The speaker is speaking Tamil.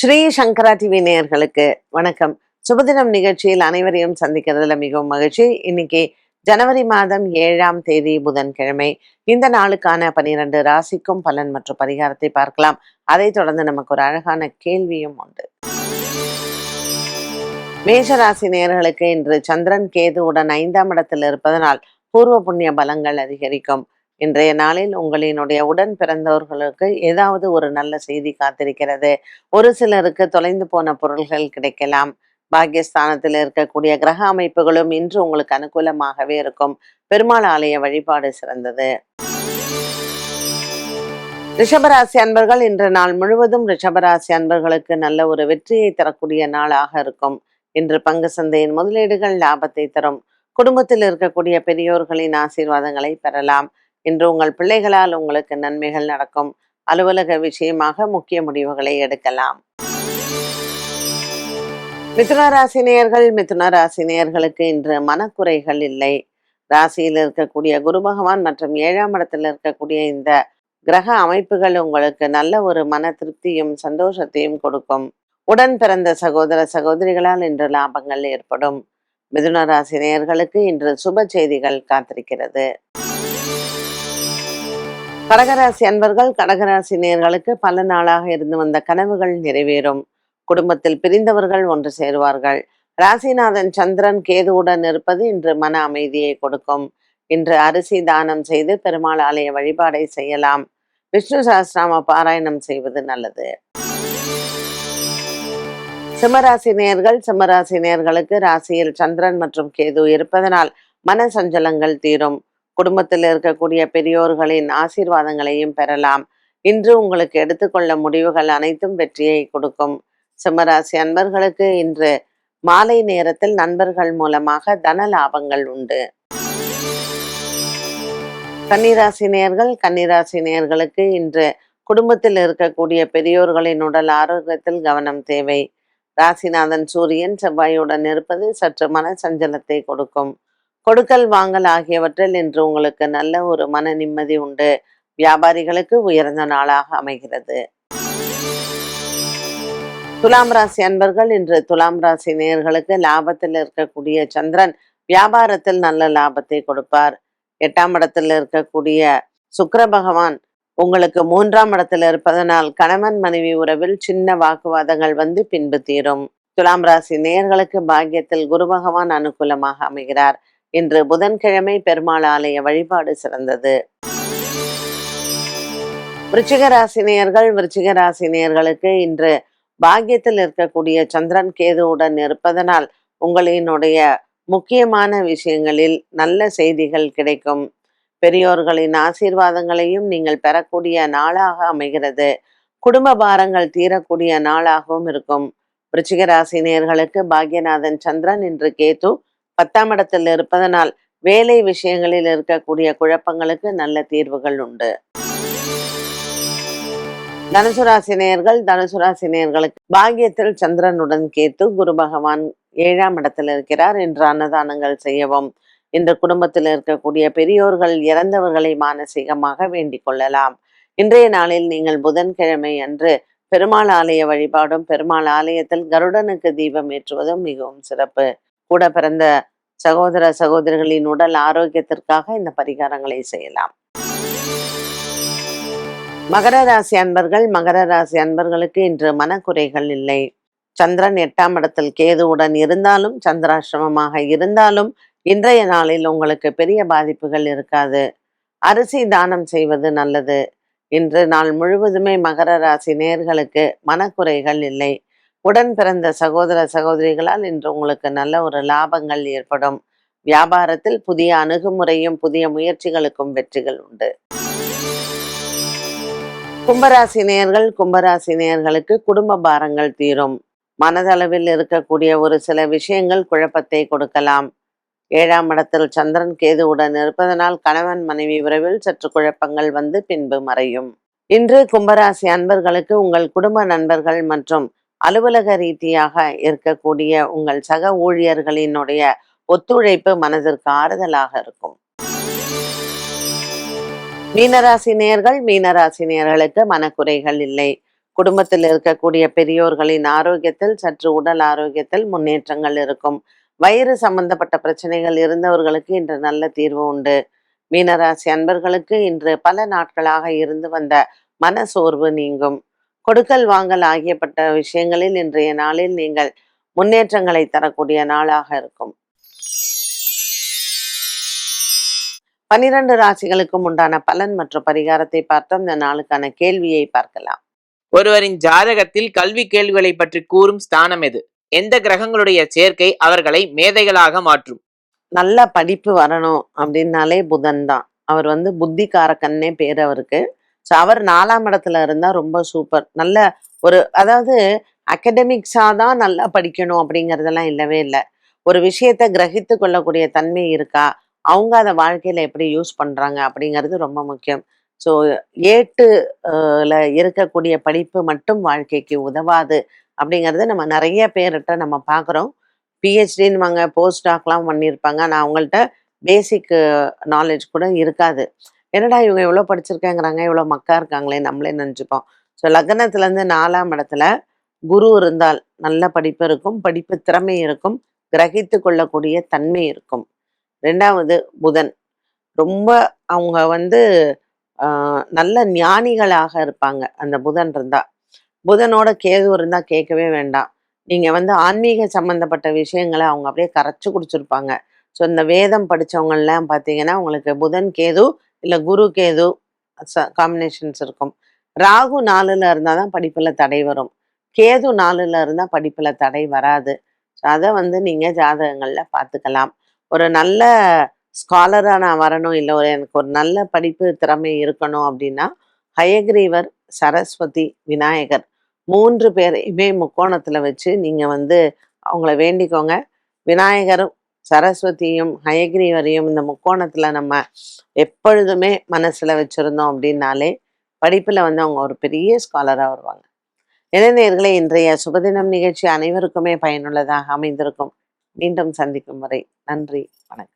ஸ்ரீ சங்கரா டிவி நேயர்களுக்கு வணக்கம். சுபதினம் நிகழ்ச்சியில் அனைவரையும் சந்திக்கிறதுல மிகவும் மகிழ்ச்சி. இன்னைக்கு ஜனவரி மாதம் ஏழாம் தேதி புதன்கிழமை. இந்த நாளுக்கான பனிரெண்டு ராசிக்கும் பலன் மற்றும் பரிகாரத்தை பார்க்கலாம். அதைத் தொடர்ந்து நமக்கு ஒரு அழகான கேள்வியும் உண்டு. மேஷராசி நேயர்களுக்கு இன்று சந்திரன் கேதுவுடன் ஐந்தாம் இடத்தில் இருப்பதனால் பூர்வ புண்ணிய பலங்கள் அதிகரிக்கும். இன்றைய நாளில் உங்களினுடைய உடன் பிறந்தவர்களுக்கு ஏதாவது ஒரு நல்ல செய்தி காத்திருக்கிறது. ஒரு சிலருக்கு தொலைந்து போன பொருள்கள் கிடைக்கலாம். பாகியஸ்தானத்தில் இருக்கக்கூடிய கிரக அமைப்புகளும் இன்று உங்களுக்கு அனுகூலமாகவே இருக்கும். பெருமாள் ஆலய வழிபாடு சிறந்தது. ரிஷபராசி அன்பர்கள் இன்று நாள் முழுவதும் ரிஷபராசி அன்பர்களுக்கு நல்ல ஒரு வெற்றியை தரக்கூடிய நாளாக இருக்கும். இன்று பங்கு சந்தையின் முதலீடுகள் லாபத்தை தரும். குடும்பத்தில் இருக்கக்கூடிய பெரியோர்களின் ஆசீர்வாதங்களை பெறலாம். இன்று உங்கள் பிள்ளைகளால் உங்களுக்கு நன்மைகள் நடக்கும். அலுவலக விஷயமாக முக்கிய முடிவுகளை எடுக்கலாம். மிதுன ராசினியர்கள் மிதுன ராசினியர்களுக்கு இன்று மனக்குறைகள் இல்லை. ராசியில் இருக்கக்கூடிய குரு பகவான் மற்றும் ஏழாம் இடத்தில் இருக்கக்கூடிய இந்த கிரக அமைப்புகள் உங்களுக்கு நல்ல ஒரு மன திருப்தியும் சந்தோஷத்தையும் கொடுக்கும். உடன் பிறந்த சகோதர சகோதரிகளால் இன்று லாபங்கள் ஏற்படும். மிதுன ராசி நேயர்களுக்கு இன்று சுப செய்திகள் காத்திருக்கிறது. கடகராசி அன்பர்கள் கடகராசி நேர்களுக்கு பல நாளாக இருந்து வந்த கனவுகள் நிறைவேறும். குடும்பத்தில் பிரிந்தவர்கள் ஒன்று சேருவார்கள். ராசிநாதன் சந்திரன் கேதுவுடன் இருப்பது இன்று மன அமைதியை கொடுக்கும். இன்று அரிசி தானம் செய்து பெருமாள் ஆலய வழிபாடை செய்யலாம். விஷ்ணு சாஸ்திராம பாராயணம் செய்வது நல்லது. சிம்மராசி நேர்கள் சிம்மராசி நேர்களுக்கு ராசியில் சந்திரன் மற்றும் கேது இருப்பதனால் மன சஞ்சலங்கள் தீரும். குடும்பத்தில் இருக்கக்கூடிய பெரியோர்களின் ஆசீர்வாதங்களையும் பெறலாம். இன்று உங்களுக்கு எடுத்துக்கொள்ள முடிவுகள் அனைத்தும் வெற்றியை கொடுக்கும். சிம்மராசி அன்பர்களுக்கு இன்று மாலை நேரத்தில் நண்பர்கள் மூலமாக தன லாபங்கள் உண்டு. கன்னிராசி நேர்கள் கன்னிராசி நேர்களுக்கு இன்று குடும்பத்தில் இருக்கக்கூடிய பெரியோர்களின் உடல் ஆரோக்கியத்தில் கவனம் தேவை. ராசிநாதன் சூரியன் செவ்வாயுடன் இருப்பது சற்று மன சஞ்சலத்தை கொடுக்கும். கொடுக்கல் வாங்கல் ஆகியவற்றில் இன்று உங்களுக்கு நல்ல ஒரு மன நிம்மதி உண்டு. வியாபாரிகளுக்கு உயர்ந்த நாளாக அமைகிறது. துலாம் ராசி அன்பர்கள் இன்று துலாம் ராசி நேயர்களுக்கு லாபத்தில் இருக்கக்கூடிய சந்திரன் வியாபாரத்தில் நல்ல லாபத்தை கொடுப்பார். எட்டாம் இடத்தில் இருக்கக்கூடிய சுக்கர பகவான் உங்களுக்கு மூன்றாம் இடத்தில் இருப்பதனால் கணவன் மனைவி உறவில் சின்ன வாக்குவாதங்கள் வந்து பின்பு தீரும். துலாம் ராசி நேயர்களுக்கு பாக்கியத்தில் குரு பகவான் அனுகூலமாக அமைகிறார். இன்று புதன்கிழமை பெருமாள் ஆலய வழிபாடு சிறந்தது. விருச்சிகராசினியர்கள் விருச்சிகராசினியர்களுக்கு இன்று பாக்கியத்தில் இருக்கக்கூடிய சந்திரன் கேதுவுடன் இருப்பதனால் உங்களினுடைய முக்கியமான விஷயங்களில் நல்ல செய்திகள் கிடைக்கும். பெரியோர்களின் ஆசீர்வாதங்களையும் நீங்கள் பெறக்கூடிய நாளாக அமைகிறது. குடும்ப பாரங்கள் தீரக்கூடிய நாளாகவும் இருக்கும். விருச்சிகராசினியர்களுக்கு பாக்யநாதன் சந்திரன் இன்று கேது பத்தாம் இடத்தில் இருப்பதனால் வேலை விஷயங்களில் இருக்கக்கூடிய குழப்பங்களுக்கு நல்ல தீர்வுகள் உண்டு. தனுசு ராசினியர்கள் தனுசு பாக்கியத்தில் சந்திரனுடன் கேத்து குரு பகவான் ஏழாம் இடத்தில் இருக்கிறார். என்று அன்னதானங்கள் செய்யவும் இன்று குடும்பத்தில் இருக்கக்கூடிய பெரியோர்கள் இறந்தவர்களை மானசீகமாக வேண்டிக் கொள்ளலாம். இன்றைய நாளில் நீங்கள் புதன்கிழமை அன்று பெருமாள் ஆலய வழிபாடும் பெருமாள் ஆலயத்தில் கருடனுக்கு தீபம் ஏற்றுவதும் மிகவும் சிறப்பு. கூட பிறந்த சகோதர சகோதரிகளின் உடல் ஆரோக்கியத்திற்காக இந்த பரிகாரங்களை செய்யலாம். மகர ராசி அன்பர்கள் மகர ராசி அன்பர்களுக்கு இன்று மனக்குறைகள் இல்லை. சந்திரன் எட்டாம் இடத்தில் கேதுவுடன் இருந்தாலும் சந்திராசிரமமாக இருந்தாலும் இன்றைய நாளில் உங்களுக்கு பெரிய பாதிப்புகள் இருக்காது. அரிசி தானம் செய்வது நல்லது. இன்று நாள் முழுவதுமே மகர ராசி நேர்களுக்கு மனக்குறைகள் இல்லை. உடன் பிறந்த சகோதர சகோதரிகளால் இன்று உங்களுக்கு நல்ல ஒரு லாபங்கள் ஏற்படும். வியாபாரத்தில் புதிய அணுகுமுறையும் புதிய முயற்சிகளுக்கும் வெற்றிகள் உண்டு. கும்பராசி நேயர்கள் கும்பராசி நேயர்களுக்கு குடும்ப பாரங்கள் தீரும். மனதளவில் இருக்கக்கூடிய ஒரு சில விஷயங்கள் குழப்பத்தை கொடுக்கலாம். ஏழாம் இடத்தில் சந்திரன் கேதுவுடன் இருப்பதனால் கணவன் மனைவி உறவில் சற்று குழப்பங்கள் வந்து பின்பு மறையும். இன்று கும்பராசி அன்பர்களுக்கு உங்கள் குடும்ப நண்பர்கள் மற்றும் அலுவலக ரீதியாக இருக்கக்கூடிய உங்கள் சக ஊழியர்களினுடைய ஒத்துழைப்பு மனதிற்கு ஆறுதலாக இருக்கும். மீனராசி நேயர்கள் மீனராசி மனக்குறைகள் இல்லை. குடும்பத்தில் இருக்கக்கூடிய பெரியோர்களின் ஆரோக்கியத்தில் சற்று உடல் ஆரோக்கியத்தில் முன்னேற்றங்கள் இருக்கும். வயிறு சம்பந்தப்பட்ட பிரச்சனைகள் இருந்தவர்களுக்கு இன்று நல்ல தீர்வு உண்டு. மீனராசி அன்பர்களுக்கு இன்று பல நாட்களாக இருந்து வந்த மன சோர்வு நீங்கும். கொடுக்கல் வாங்கல் ஆகியப்பட்ட விஷயங்களில் இன்றைய நாளில் நீங்கள் முன்னேற்றங்களை தரக்கூடிய நாளாக இருக்கும். பனிரெண்டு ராசிகளுக்கும் உண்டான பலன் மற்றும் பரிகாரத்தை பார்த்தோம். இந்த நாளுக்கான கேள்வியை பார்க்கலாம். ஒருவரின் ஜாதகத்தில் கல்வி கேள்விகளை பற்றி கூறும் ஸ்தானம் எது? எந்த கிரகங்களுடைய சேர்க்கை அவர்களை மேதைகளாக மாற்றும்? நல்ல படிப்பு வரணும் அப்படின்னாலே புதன் தான். அவர் வந்து புத்திகாரக்கன்னே பேர் அவருக்கு. ஸோ அவர் நாலாம் இடத்துல இருந்தால் ரொம்ப சூப்பர் நல்ல ஒரு அதாவது அகடமிக்ஸாக தான் நல்லா படிக்கணும் அப்படிங்கிறதெல்லாம் இல்லவே இல்லை. ஒரு விஷயத்தை கிரகித்து கொள்ளக்கூடிய தன்மை இருக்கா? அவங்க அதை வாழ்க்கையில் எப்படி யூஸ் பண்ணுறாங்க அப்படிங்கிறது ரொம்ப முக்கியம். ஸோ ஏட்டுல இருக்கக்கூடிய படிப்பு மட்டும் வாழ்க்கைக்கு உதவாது அப்படிங்கிறது நம்ம நிறைய பேர்கிட்ட நம்ம பார்க்குறோம் பிஹெச்டின்னு வாங்க போஸ்ட் டாக்லாம் பண்ணியிருப்பாங்க நான் அவங்கள்ட்ட பேசிக் நாலேஜ் கூட இருக்காது. என்னடா இவங்க எவ்வளோ படிச்சிருக்காங்கிறாங்க இவ்வளோ மக்கா இருக்காங்களே நம்மளே நினச்சிப்போம். ஸோ லக்னத்துலேருந்து நாலாம் இடத்துல குரு இருந்தால் நல்ல படிப்பு இருக்கும் படிப்பு திறமை இருக்கும் கிரகித்து கொள்ளக்கூடிய தன்மை இருக்கும். ரெண்டாவது புதன். ரொம்ப அவங்க வந்து ஆஹ், நல்ல ஞானிகளாக இருப்பாங்க அந்த புதன் இருந்தா. புதனோட கேது இருந்தா கேட்கவே வேண்டாம். நீங்க வந்து ஆன்மீக சம்பந்தப்பட்ட விஷயங்களை அவங்க அப்படியே கரைச்சு குடிச்சிருப்பாங்க. ஸோ இந்த வேதம் படிச்சவங்க எல்லாம் பார்த்தீங்கன்னா உங்களுக்கு புதன் கேது இல்லை குரு கேது காம்பினேஷன்ஸ் இருக்கும். ராகு நாலுல இருந்தால் தான் படிப்பில் தடை வரும். கேது நாலுல இருந்தால் படிப்பில் தடை வராது. ஸோ அதை வந்து நீங்கள் ஜாதகங்களில் பார்த்துக்கலாம் ஒரு நல்ல ஸ்காலராக நான் வரணும் இல்லை ஒரு எனக்கு ஒரு நல்ல படிப்பு திறமை இருக்கணும் அப்படின்னா ஹயக்ரீவர் சரஸ்வதி விநாயகர் மூன்று பேரையுமே முக்கோணத்தில் வச்சு நீங்கள் வந்து அவங்கள வேண்டிக்கோங்க. விநாயகரும் சரஸ்வதியும் ஹயக்ரீவரையும் இந்த முக்கோணத்தில் நம்ம எப்பொழுதுமே மனசில் வச்சுருந்தோம் அப்படின்னாலே படிப்பில் வந்து அவங்க ஒரு பெரிய ஸ்காலராக வருவாங்க. இளைஞர்களே இன்றைய சுபதினம் நிகழ்ச்சி அனைவருக்குமே பயனுள்ளதாக அமைந்திருக்கும். மீண்டும் சந்திக்கும் வரை நன்றி வணக்கம்.